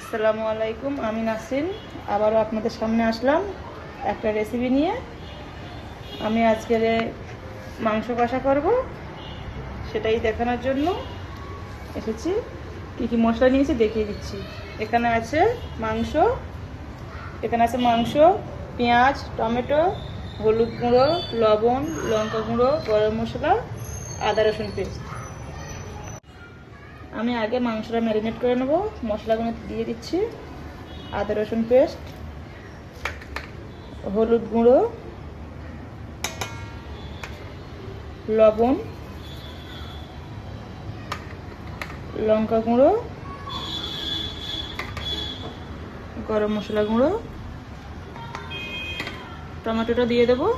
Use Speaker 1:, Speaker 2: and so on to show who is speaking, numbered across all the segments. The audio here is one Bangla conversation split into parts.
Speaker 1: আসসালামু আলাইকুম, আমি নাসরিন আবারও আপনাদের সামনে আসলাম একটা রেসিপি নিয়ে। আমি আজকের এ মাংস কষা করব, সেটাই দেখানোর জন্য এসেছি। কী কী মশলা নিয়েছি দেখিয়ে দিচ্ছি। এখানে আছে মাংস, এখানে আছে মাংস, পেঁয়াজ, টমেটো, হলুদ গুঁড়ো, লবণ, লঙ্কা গুঁড়ো, গরম মশলা, আদা রসুন পেস্ট। আমি আগে মাংসটা ম্যারিনেট করে নেব। মশলাগুলো দিয়ে দিচ্ছি। আদা, রসুন পেস্ট, হলুদ গুঁড়ো, লবণ, লঙ্কা গুঁড়ো, গরম মশলা গুঁড়ো। টমেটোটা দিয়ে দেবো।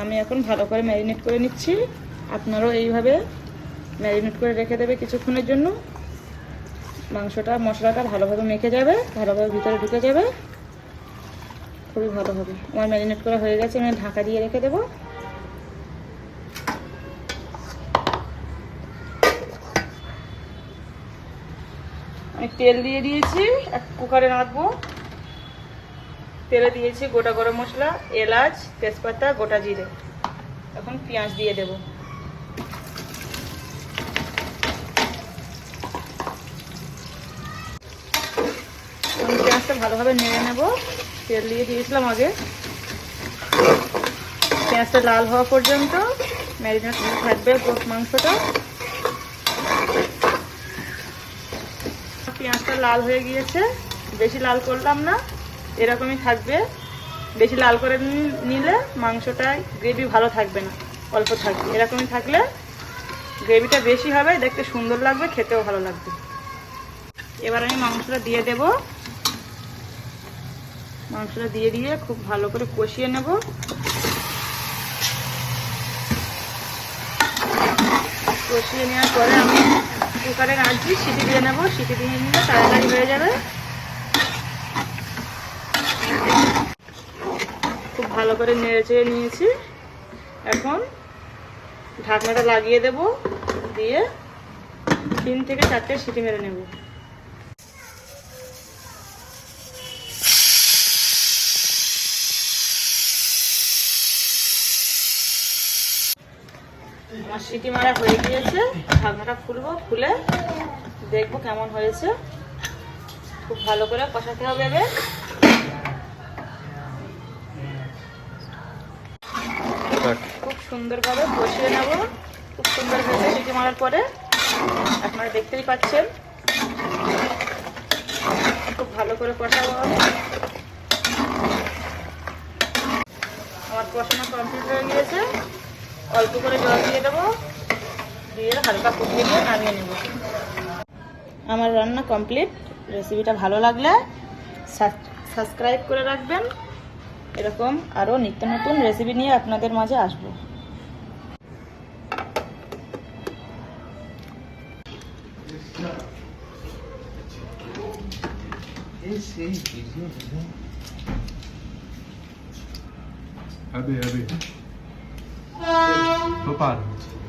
Speaker 1: আমি এখন ভালো করে ম্যারিনেট করে নিচ্ছি। আপনারাও এইভাবে ম্যারিনেট করে রেখে দেবে কিছুক্ষণের জন্য। মাংসটা, মশলাটা ভালোভাবে মেখে যাবে, ভালোভাবে ভিতরে ঢুকে যাবে। খুবই ভালো হবে। আমার ম্যারিনেট করা হয়ে গেছে, আমি ঢাকা দিয়ে রেখে দেবো। আমি তেল দিয়ে দিয়েছি, এক কুকারে রাখব তেলে দিয়েছি গোটা গরম মশলা, এলাচ, তেজপাতা, গোটা জিরে। এখন পেঁয়াজ দিয়ে দেব এখন পেঁয়াজটা ভালোভাবে নেড়ে নেব। তেল দিয়ে দিয়েছিলাম আগে। পেঁয়াজটা লাল হওয়া পর্যন্ত ম্যারিনেট থাকবে মাংসটা। পেঁয়াজটা লাল হয়ে গিয়েছে। বেশি লাল করলাম না, এরকমই থাকবে। বেশি লাল করে নিলে মাংসটা গ্রেভি ভালো থাকবে না, অল্প থাকবে। এরকমই থাকলে গ্রেভিটা বেশি হবে, দেখতে সুন্দর লাগবে, খেতেও ভালো লাগবে। এবার আমি মাংসটা দিয়ে দেব। মাংসটা দিয়ে দিয়ে খুব ভালো করে কষিয়ে নেব। কষিয়ে নেওয়ার পরে আমি কুকারে রাখছি সিটি দিয়ে নেব। সিটি দিয়ে নিলে তাড়াতাড়ি হয়ে যাবে। খুব ভালো করে নেড়ে চেড়ে নিয়েছি। এখন ঢাকনাটা লাগিয়ে দেব, দিয়ে তিন থেকে চারটে সিটি মেরে নেব। আমার সিটি মারা হয়ে গিয়েছে। ঢাকনাটা খুলবো, খুলে দেখব কেমন হয়েছে। খুব ভালো করে কষাতে হবে এবার। খুব সুন্দরভাবে কষিয়ে নেব। খুব সুন্দর হয়েছে সিটি মারার পরে। আপনারা দেখতেই পাচ্ছেন। খুব ভালো করে কষাবো আমার কষানো কমপ্লিট হয়ে গিয়েছে। অল্প করে জল দিয়ে দেবো। দিয়ে হালকা ফুটিয়ে দিয়ে নামিয়ে নেব। আমার রান্না কমপ্লিট রেসিপিটা ভালো লাগলে সাবস্ক্রাইব করে রাখবেন। এরকম আরও নিত্য নতুন রেসিপি নিয়ে আপনাদের মাঝে আসব।
Speaker 2: হবে হবে তো পার হচ্ছে